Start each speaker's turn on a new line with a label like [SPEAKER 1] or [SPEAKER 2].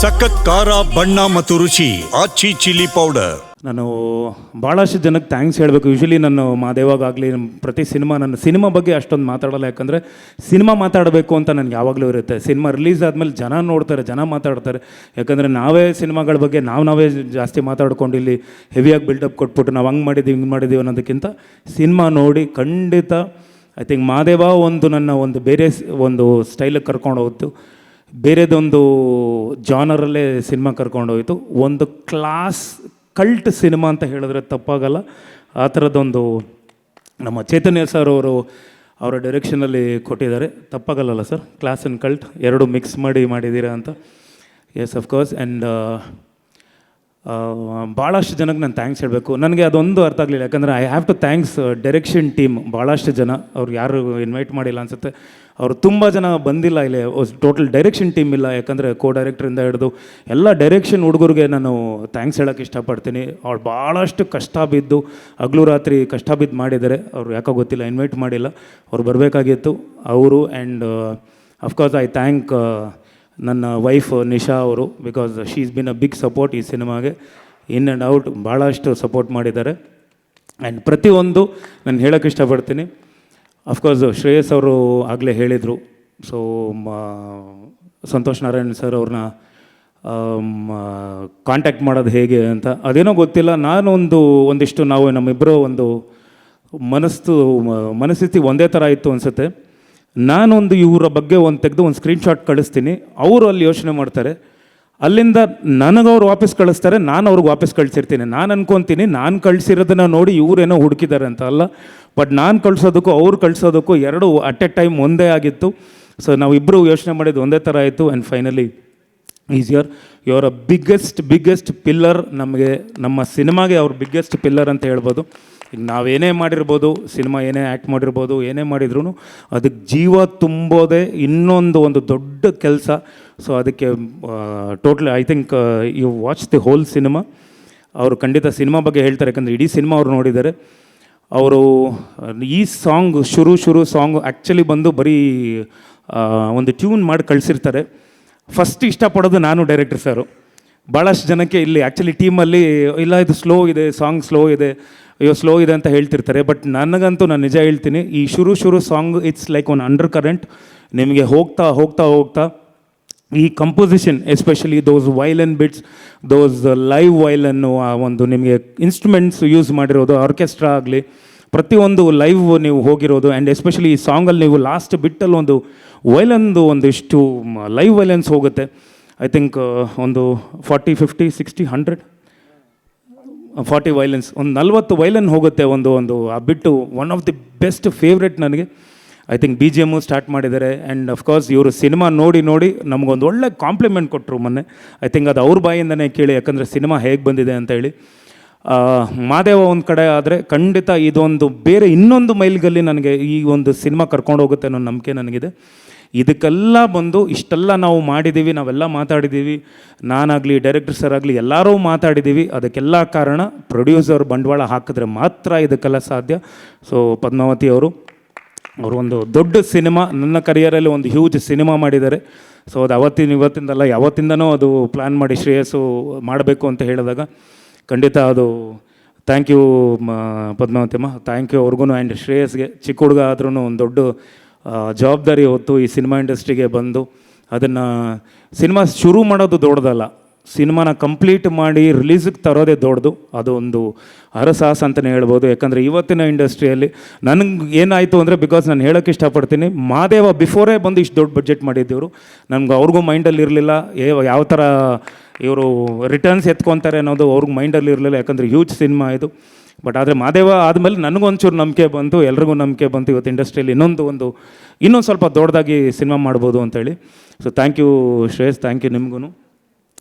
[SPEAKER 1] ಸಖತ್ ಖಾರ, ಬಣ್ಣ ಮತ್ತು ರುಚಿ, ಆಚಿ ಚಿಲ್ಲಿ ಪೌಡರ್.
[SPEAKER 2] ನಾನು ಭಾಳಷ್ಟು ಜನಕ್ಕೆ ಥ್ಯಾಂಕ್ಸ್ ಹೇಳಬೇಕು. ಯೂಶಲಿ ನಾನು ಮಾದೇವಾಗಲಿ ಪ್ರತಿ ಸಿನಿಮಾ ನನ್ನ ಸಿನಿಮಾ ಬಗ್ಗೆ ಅಷ್ಟೊಂದು ಮಾತಾಡಲ್ಲ. ಯಾಕಂದರೆ ಸಿನಿಮಾ ಮಾತಾಡಬೇಕು ಅಂತ ನನಗೆ ಯಾವಾಗಲೂ ಇರುತ್ತೆ. ಸಿನಿಮಾ ರಿಲೀಸ್ ಆದಮೇಲೆ ಜನ ನೋಡ್ತಾರೆ, ಜನ ಮಾತಾಡ್ತಾರೆ. ಯಾಕಂದರೆ ನಾವೇ ಸಿನಿಮಾಗಳ ಬಗ್ಗೆ ನಾವು ನಾವೇ ಜಾಸ್ತಿ ಮಾತಾಡ್ಕೊಂಡು ಇಲ್ಲಿ ಹೆವಿಯಾಗಿ ಬಿಲ್ಡಪ್ ಕೊಟ್ಬಿಟ್ಟು ನಾವು ಹಂಗೆ ಮಾಡಿದ್ದೀವಿ ಹಿಂಗೆ ಮಾಡಿದ್ದೀವಿ ಅನ್ನೋದಕ್ಕಿಂತ ಸಿನಿಮಾ ನೋಡಿ ಖಂಡಿತ ಐ ಥಿಂಕ್ ಮಾದೇವ ಒಂದು ನನ್ನ ಒಂದು ಬೇರೆ ಒಂದು ಸ್ಟೈಲಿಗೆ ಕರ್ಕೊಂಡು ಹೋಗ್ತು ಬೇರೆದೊಂದು ಜಾನರಲ್ಲೇ ಸಿನಿಮಾ ಕರ್ಕೊಂಡು ಹೋಯಿತು ಒಂದು ಕ್ಲಾಸ್ ಕಲ್ಟ್ ಸಿನಿಮಾ ಅಂತ ಹೇಳಿದ್ರೆ ತಪ್ಪಾಗಲ್ಲ. ಆ ಥರದ್ದೊಂದು ನಮ್ಮ ಚೈತನ್ಯ ಸರ್ ಅವರು ಅವರ ಡೈರೆಕ್ಷನಲ್ಲಿ ಕೊಟ್ಟಿದ್ದಾರೆ. ತಪ್ಪಾಗಲ್ಲಲ್ಲ ಸರ್? ಕ್ಲಾಸ್ ಆ್ಯಂಡ್ ಕಲ್ಟ್, ಎರಡು ಮಿಕ್ಸ್ ಮಾಡಿ ಮಾಡಿದ್ದೀರಾ ಅಂತ? ಎಸ್ ಅಫ್ಕೋರ್ಸ್ ಆ್ಯಂಡ್ ಭಾಳಷ್ಟು ಜನಕ್ಕೆ ನಾನು ಥ್ಯಾಂಕ್ಸ್ ಹೇಳಬೇಕು. ನನಗೆ ಅದೊಂದು ಅರ್ಥ ಆಗಲಿಲ್ಲ. ಯಾಕಂದರೆ I have to thanks direction team ಭಾಳಷ್ಟು ಜನ, ಅವ್ರು ಯಾರು ಇನ್ವೈಟ್ ಮಾಡಿಲ್ಲ ಅನ್ಸುತ್ತೆ. ಅವರು ತುಂಬ ಜನ ಬಂದಿಲ್ಲ ಇಲ್ಲಿ. ಟೋಟಲ್ ಡೈರೆಕ್ಷನ್ ಟೀಮ್ ಇಲ್ಲ. ಯಾಕಂದರೆ ಕೋ ಡೈರೆಕ್ಟ್ರಿಂದ ಹಿಡಿದು ಎಲ್ಲ ಡೈರೆಕ್ಷನ್ ಹುಡುಗರಿಗೆ ನಾನು ಥ್ಯಾಂಕ್ಸ್ ಹೇಳೋಕ್ಕೆ ಇಷ್ಟಪಡ್ತೀನಿ. ಅವ್ರು ಭಾಳಷ್ಟು ಕಷ್ಟ ಬಿದ್ದು, ಹಗಲು ರಾತ್ರಿ ಕಷ್ಟ ಬಿದ್ದು ಮಾಡಿದ್ದಾರೆ. ಅವ್ರು ಯಾಕೋ ಗೊತ್ತಿಲ್ಲ ಇನ್ವೈಟ್ ಮಾಡಿಲ್ಲ. ಅವ್ರು ಬರಬೇಕಾಗಿತ್ತು. ಅವರು and of course I thank ನನ್ನ ವೈಫ್ ನಿಶಾ ಅವರು because she is been a big support ಈ ಸಿನಿಮಾಗೆ. ಇನ್ ಆ್ಯಂಡ್ ಔಟ್ ಭಾಳಷ್ಟು ಸಪೋರ್ಟ್ ಮಾಡಿದ್ದಾರೆ. ಆ್ಯಂಡ್ ಪ್ರತಿಯೊಂದು ನಾನು ಹೇಳೋಕ್ಕೆ ಇಷ್ಟಪಡ್ತೀನಿ. ಅಫ್ಕೋರ್ಸ್ ಶ್ರೇಯಸ್ ಅವರು ಆಗಲೇ ಹೇಳಿದರು. ಸೊ ಸಂತೋಷ್ ನಾರಾಯಣ್ ಸರ್ ಅವ್ರನ್ನ ಕಾಂಟ್ಯಾಕ್ಟ್ ಮಾಡೋದು ಹೇಗೆ ಅಂತ. ಅದೇನೋ ಗೊತ್ತಿಲ್ಲ, ನಾನೊಂದು, ಒಂದಿಷ್ಟು ನಾವು ನಮ್ಮಿಬ್ಬರು ಒಂದು ಮನಸ್ಸು ಮನಸ್ಥಿತಿ ಒಂದೇ ಥರ ಇತ್ತು ಅನಿಸುತ್ತೆ. ನಾನೊಂದು ಇವರ ಬಗ್ಗೆ ಒಂದು ತೆಗೆದು ಒಂದು ಸ್ಕ್ರೀನ್ಶಾಟ್ ಕಳಿಸ್ತೀನಿ. ಅವರು ಅಲ್ಲಿ ಯೋಚನೆ ಮಾಡ್ತಾರೆ. ಅಲ್ಲಿಂದ ನನಗೆ ಅವ್ರು ವಾಪಸ್ ಕಳಿಸ್ತಾರೆ, ನಾನು ಅವ್ರಿಗೆ ವಾಪಸ್ ಕಳಿಸಿರ್ತೀನಿ. ನಾನು ಅನ್ಕೊತೀನಿ, ನಾನು ಕಳಿಸಿರೋದನ್ನ ನೋಡಿ ಇವರೇನೋ ಹುಡುಕಿದ್ದಾರೆ ಅಂತ ಅಲ್ಲ. ಬಟ್ ನಾನು ಕಳಿಸೋದಕ್ಕೂ ಅವ್ರು ಕಳಿಸೋದಕ್ಕೂ ಎರಡು ಅಟ್ ಎ ಟೈಮ್ ಒಂದೇ ಆಗಿತ್ತು. ಸೊ ನಾವಿಬ್ಬರು ಯೋಚನೆ ಮಾಡಿದ್ದು ಒಂದೇ ಥರ ಆಯಿತು. And finally is your a biggest biggest pillar ನಮಗೆ, ನಮ್ಮ ಸಿನಿಮಾಗೆ ಅವ್ರ ಬಿಗ್ಗೆಸ್ಟ್ ಪಿಲ್ಲರ್ ಅಂತ ಹೇಳ್ಬೋದು. ನಾವೇನೇ ಮಾಡಿರ್ಬೋದು, ಸಿನಿಮಾ ಏನೇ ಆ್ಯಕ್ಟ್ ಮಾಡಿರ್ಬೋದು, ಏನೇ ಮಾಡಿದ್ರು ಅದಕ್ಕೆ ಜೀವ ತುಂಬೋದೇ ಇನ್ನೊಂದು ಒಂದು ದೊಡ್ಡ ಕೆಲಸ. ಸೊ ಅದಕ್ಕೆ totally I think you watch the whole cinema ಅವರು ಖಂಡಿತ ಸಿನಿಮಾ ಬಗ್ಗೆ ಹೇಳ್ತಾರೆ, ಯಾಕಂದರೆ ಇಡೀ ಸಿನಿಮಾ ಅವರು ನೋಡಿದ್ದಾರೆ. ಅವರು, ಈ ಸಾಂಗ್ ಶುರು ಶುರು ಸಾಂಗ್ ಆ್ಯಕ್ಚುಲಿ ಬಂದು ಬರೀ ಒಂದು ಟ್ಯೂನ್ ಮಾಡಿ ಕಳಿಸಿರ್ತಾರೆ. ಫಸ್ಟ್ ಇಷ್ಟಪಡೋದು ನಾನು ಡೈರೆಕ್ಟರ್ ಸರು ಭಾಳಷ್ಟು ಜನಕ್ಕೆ ಇಲ್ಲಿ ಆ್ಯಕ್ಚುಲಿ ಟೀಮಲ್ಲಿ ಇಲ್ಲ, ಇದು ಸ್ಲೋ ಇದೆ ಸಾಂಗ್ ಸ್ಲೋ ಇದೆ. ಅಯ್ಯೋ ಸ್ಲೋ ಇದೆ ಅಂತ ಹೇಳ್ತಿರ್ತಾರೆ ಬಟ್ ನನಗಂತೂ ನಾನು ನಿಜ ಹೇಳ್ತೀನಿ, ಈ ಶುರು ಶುರು song it's like one undercurrent ನಿಮಗೆ ಹೋಗ್ತಾ ಹೋಗ್ತಾ ಹೋಗ್ತಾ, ಈ composition especially those violin bits those live ವೈಲನ್ನು ಆ ಒಂದು ನಿಮಗೆ ಇನ್ಸ್ಟ್ರೂಮೆಂಟ್ಸ್ ಯೂಸ್ ಮಾಡಿರೋದು ಆರ್ಕೆಸ್ಟ್ರಾ ಆಗಲಿ, ಪ್ರತಿಯೊಂದು ಲೈವ್ ನೀವು ಹೋಗಿರೋದು ಆ್ಯಂಡ್ ಎಸ್ಪೆಷಲಿ ಈ ಸಾಂಗಲ್ಲಿ ನೀವು ಲಾಸ್ಟ್ ಬಿಟ್ಟಲ್ಲಿ ಒಂದು ವೈಲನ್ದು ಒಂದಿಷ್ಟು ಲೈವ್ ವೈಲೆನ್ಸ್ ಹೋಗುತ್ತೆ. ಐ ಥಿಂಕ್ ಒಂದು forty fifty sixty hundred forty violins ಒಂದು ನಲ್ವತ್ತು ವೈಲನ್ ಹೋಗುತ್ತೆ ಒಂದು ಒಂದು, ಆ ಬಿಟ್ಟು one of the best favourite ನನಗೆ. I think B G M start ಮಾಡಿದ್ದಾರೆ. ಆ್ಯಂಡ್ ಅಫ್ಕೋರ್ಸ್ ಇವರು ಸಿನಿಮಾ ನೋಡಿ ನೋಡಿ ನಮಗೊಂದು ಒಳ್ಳೆ ಕಾಂಪ್ಲಿಮೆಂಟ್ ಕೊಟ್ಟರು ಮೊನ್ನೆ. ಐ ಥಿಂಕ್ ಅದು ಅವ್ರ ಬಾಯಿಂದನೇ ಕೇಳಿ, ಯಾಕಂದರೆ ಸಿನಿಮಾ ಹೇಗೆ ಬಂದಿದೆ ಅಂತ ಹೇಳಿ. ಮಾದೇವ ಒಂದು ಕಡೆ ಆದರೆ ಖಂಡಿತ ಇದೊಂದು ಬೇರೆ ಇನ್ನೊಂದು ಮೈಲ್ಗಲ್ಲಿ ನನಗೆ ಈ ಒಂದು ಸಿನಿಮಾ ಕರ್ಕೊಂಡು ಹೋಗುತ್ತೆ ಅನ್ನೋ ನಂಬಿಕೆ ನನಗಿದೆ. ಇದಕ್ಕೆಲ್ಲ ಬಂದು ಇಷ್ಟೆಲ್ಲ ನಾವು ಮಾಡಿದ್ದೀವಿ, ನಾವೆಲ್ಲ ಮಾತಾಡಿದ್ದೀವಿ. ನಾನಾಗಲಿ ಡೈರೆಕ್ಟರ್ ಸರ್ ಆಗಲಿ ಎಲ್ಲರೂ ಮಾತಾಡಿದ್ದೀವಿ. ಅದಕ್ಕೆಲ್ಲ ಕಾರಣ ಪ್ರೊಡ್ಯೂಸರ್ ಬಂಡವಾಳ ಹಾಕಿದ್ರೆ ಮಾತ್ರ ಇದಕ್ಕೆಲ್ಲ ಸಾಧ್ಯ. ಸೊ ಪದ್ಮಾವತಿ ಅವರು ಅವರು ಒಂದು ದೊಡ್ಡ ಸಿನಿಮಾ, ನನ್ನ ಕರಿಯರಲ್ಲಿ ಒಂದು ಹ್ಯೂಜ್ ಸಿನಿಮಾ ಮಾಡಿದ್ದಾರೆ. ಸೊ ಅದು ಅವತ್ತಿನ, ಇವತ್ತಿಂದಲ್ಲ, ಯಾವತ್ತಿಂದನೂ ಅದು ಪ್ಲ್ಯಾನ್ ಮಾಡಿ ಶ್ರೇಯಸ್ಸು ಮಾಡಬೇಕು ಅಂತ ಹೇಳಿದಾಗ ಖಂಡಿತ ಅದು ಥ್ಯಾಂಕ್ ಯು ಪದ್ಮಾವತಿಮ್ಮ ಥ್ಯಾಂಕ್ ಯು ಅವ್ರಿಗೂ ಆ್ಯಂಡ್ ಶ್ರೇಯಸ್ಗೆ ಚಿಕ್ಕ ಹುಡುಗ ಆದ್ರೂ ಒಂದು ದೊಡ್ಡ ಜವಾಬ್ದಾರಿ ಹೊತ್ತು ಈ ಸಿನಿಮಾ ಇಂಡಸ್ಟ್ರಿಗೆ ಬಂದು ಅದನ್ನು ಸಿನಿಮಾ ಶುರು ಮಾಡೋದು ದೊಡ್ಡದಲ್ಲ. ಸಿನಿಮಾನ ಕಂಪ್ಲೀಟ್ ಮಾಡಿ ರಿಲೀಸಿಗೆ ತರೋದೇ ದೊಡ್ಡದು. ಅದು ಒಂದು ಹರಸಾಹಸ ಅಂತಲೇ ಹೇಳ್ಬೋದು. ಯಾಕಂದರೆ ಇವತ್ತಿನ ಇಂಡಸ್ಟ್ರಿಯಲ್ಲಿ ನನಗೆ ಏನಾಯಿತು ಅಂದರೆ ಬಿಕಾಸ್ ನಾನು ಹೇಳೋಕ್ಕೆ ಇಷ್ಟಪಡ್ತೀನಿ, ಮಾದೇವ ಬಿಫೋರೇ ಬಂದು ಇಷ್ಟು ದೊಡ್ಡ ಬಡ್ಜೆಟ್ ಮಾಡಿದ್ದಿವರು. ನನಗೆ ಅವ್ರಿಗೂ ಮೈಂಡಲ್ಲಿ ಇರಲಿಲ್ಲ. ಯಾವ ಥರ ಇವರು ರಿಟರ್ನ್ಸ್ ಎತ್ಕೊತಾರೆ ಅನ್ನೋದು ಅವ್ರಿಗೆ ಮೈಂಡಲ್ಲಿ ಇರಲಿಲ್ಲ. ಯಾಕಂದರೆ ಹ್ಯೂಜ್ ಸಿನಿಮಾ ಇದು. ಬಟ್ ಆದರೆ ಮಾದೇವ ಆದಮೇಲೆ ನನಗೊಂಚೂರು ನಂಬಿಕೆ ಬಂತು, ಎಲ್ರಿಗೂ ನಂಬಿಕೆ ಬಂತು ಇವತ್ತು ಇಂಡಸ್ಟ್ರಿಯಲ್ಲಿ. ಇನ್ನೊಂದು ಒಂದು, ಇನ್ನೊಂದು ಸ್ವಲ್ಪ ದೊಡ್ಡದಾಗಿ ಸಿನಿಮಾ ಮಾಡ್ಬೋದು ಅಂತೇಳಿ. So thank you Shreyas thank you ನಿಮಗೂ